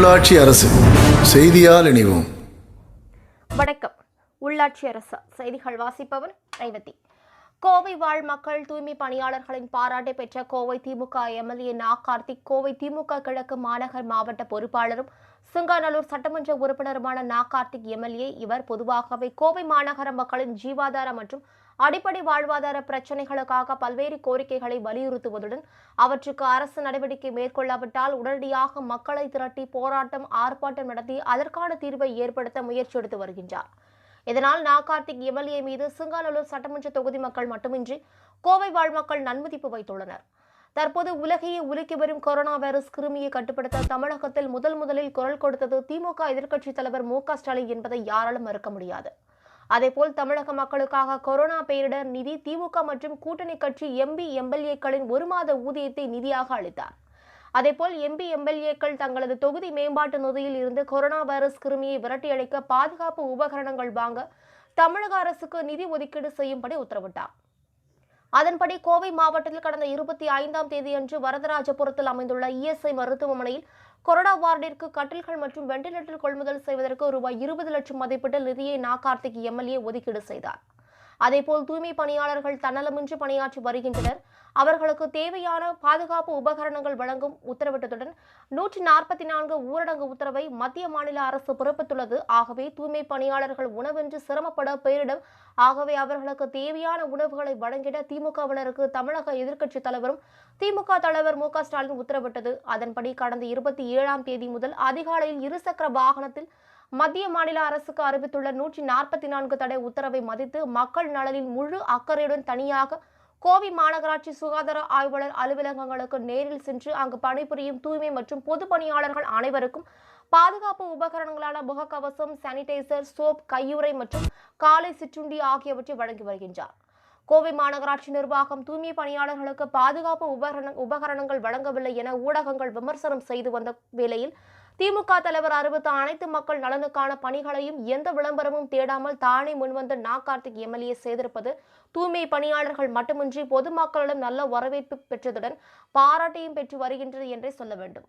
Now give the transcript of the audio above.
உள்ளாட்சி அரசு. செய்தியால் இணைவோம். வணக்கம். உள்ளாட்சி அரசு செய்திகள் வாசிப்பவர் ரேவதி கோவை வாழ் மக்கள் தூய்மை பணியாளர்களின் பாராட்டை பெற்ற கோவை திமுக எம்எல்ஏ நா. கார்த்திக் கோவை திமுக கிழக்கு மாநகர் மாவட்ட பொறுப்பாளரும் சிங்காநல்லூர் சட்டமன்ற உறுப்பினருமான நா. கார்த்திக் எம்எல்ஏ இவர் பொதுவாகவே கோவை மாநகர மக்களின் ஜீவாதார மற்றும் அடிப்படை வாழ்வாதார பிரச்சினைகளுக்காக பல்வேறு கோரிக்கைகளை வலியுறுத்துவதுடன் அவற்றுக்கு அரசு நடவடிக்கை மேற்கொள்ளாவிட்டால் உடனடியாக மக்களை திரட்டி போராட்டம் ஆர்ப்பாட்டம் நடத்தி அதற்கான தீர்வை ஏற்படுத்த முயற்சி எடுத்து வருகின்றார். இதனால் நா கார்த்திக் எம்எல்ஏ மீது சிங்காநல்லூர் சட்டமன்ற தொகுதி மக்கள் மட்டுமின்றி கோவை வாழ் மக்கள் நன்மதிப்பு வைத்துள்ளனர். தற்போது உலகையே உலுக்கி வரும் கொரோனா வைரஸ் கிருமியை கட்டுப்படுத்த தமிழகத்தில் முதல் முதலில் குரல் கொடுத்தது திமுக எதிர்க்கட்சித் தலைவர் மு ஸ்டாலின் என்பதை யாராலும் மறுக்க முடியாது. அதேபோல் தமிழக மக்களுக்காக கொரோனா பேரிடர் நிதி திமுக மற்றும் கூட்டணி கட்சி எம்பி எம்எல்ஏக்களின் ஒரு மாத ஊதியத்தை நிதியாக அளித்தார். அதேபோல் எம்பி எம்எல்ஏக்கள் தங்களது தொகுதி மேம்பாட்டு நிதியில் இருந்து கொரோனா வைரஸ் கிருமியை விரட்டியடிக்க பாதுகாப்பு உபகரணங்கள் வாங்க தமிழக அரசுக்கு நிதி ஒதுக்கீடு செய்யும்படி உத்தரவிட்டார். அதன்படி கோவை மாவட்டத்தில் கடந்த இருபத்தி ஐந்தாம் தேதியன்று வரதராஜபுரத்தில் அமைந்துள்ள இஎஸ்ஐ மருத்துவமனையில் கொரோனா வார்டிற்கு கட்டில்கள் மற்றும் வெண்டிலேட்டர் கொள்முதல் செய்வதற்கு ரூபாய் இருபது லட்சம் மதிப்பிட்ட நிதியை நா கார்த்திக் எம்எல்ஏ ஒதுக்கீடு செய்தார். அதேபோல் தூய்மை பணியாளர்கள் தன்னலமின்றி பணியாற்றி வருகின்றனர். அவர்களுக்கு தேவையான பாதுகாப்பு உபகரணங்கள் வழங்கும் உத்தரவிட்டதுடன் நூற்றி நாற்பத்தி நான்கு ஊரடங்கு உத்தரவை மத்திய மாநில அரசு பிறப்பித்துள்ளது. ஆகவே தூய்மை பணியாளர்கள் உணவென்று சிரமப்பட பெயரிடம். ஆகவே அவர்களுக்கு தேவையான உணவுகளை வழங்கிட திமுகவினருக்கு தமிழக எதிர்க்கட்சித் தலைவரும் திமுக தலைவர் மு ஸ்டாலின் உத்தரவிட்டது. அதன்படி கடந்த இருபத்தி ஏழாம் தேதி முதல் அதிகாலையில் இருசக்கர வாகனத்தில் மத்திய மாநில அரசுக்கு அறிவித்துள்ள நூற்றி நாற்பத்தி நான்கு தடை உத்தரவை மதித்து மக்கள் நலனின் முழு அக்கறையுடன் தனியாக கோவை மாநகராட்சி சுகாதார ஆய்வாளர் அலுவலகங்களுக்கு நேரில் சென்று அங்கு பணிபுரியும் தூய்மை மற்றும் பொது பணியாளர்கள் அனைவருக்கும் பாதுகாப்பு உபகரணங்களான முகக்கவசம் சானிடைசர் சோப் கையுறை மற்றும் காலை சிற்றுண்டி ஆகியவற்றை வழங்கி வருகின்றார். கோவை மாநகராட்சி நிர்வாகம் தூய்மை பணியாளர்களுக்கு பாதுகாப்பு உபகரண உபகரணங்கள் வழங்கவில்லை என ஊடகங்கள் விமர்சனம் செய்து வந்த வேளையில் திமுக தலைவர் அறிவித்த அனைத்து மக்கள் நலனுக்கான பணிகளையும் எந்த விளம்பரமும் தேடாமல் தானே முன்வந்த நா. கார்த்திக் எம்எல்ஏ செய்திருப்பது. தூய்மை பணியாளர்கள் மட்டுமின்றி பொதுமக்களிடம் நல்ல வரவேற்பு பெற்றதுடன் பாராட்டையும் பெற்று வருகின்றது என்றே சொல்ல வேண்டும்.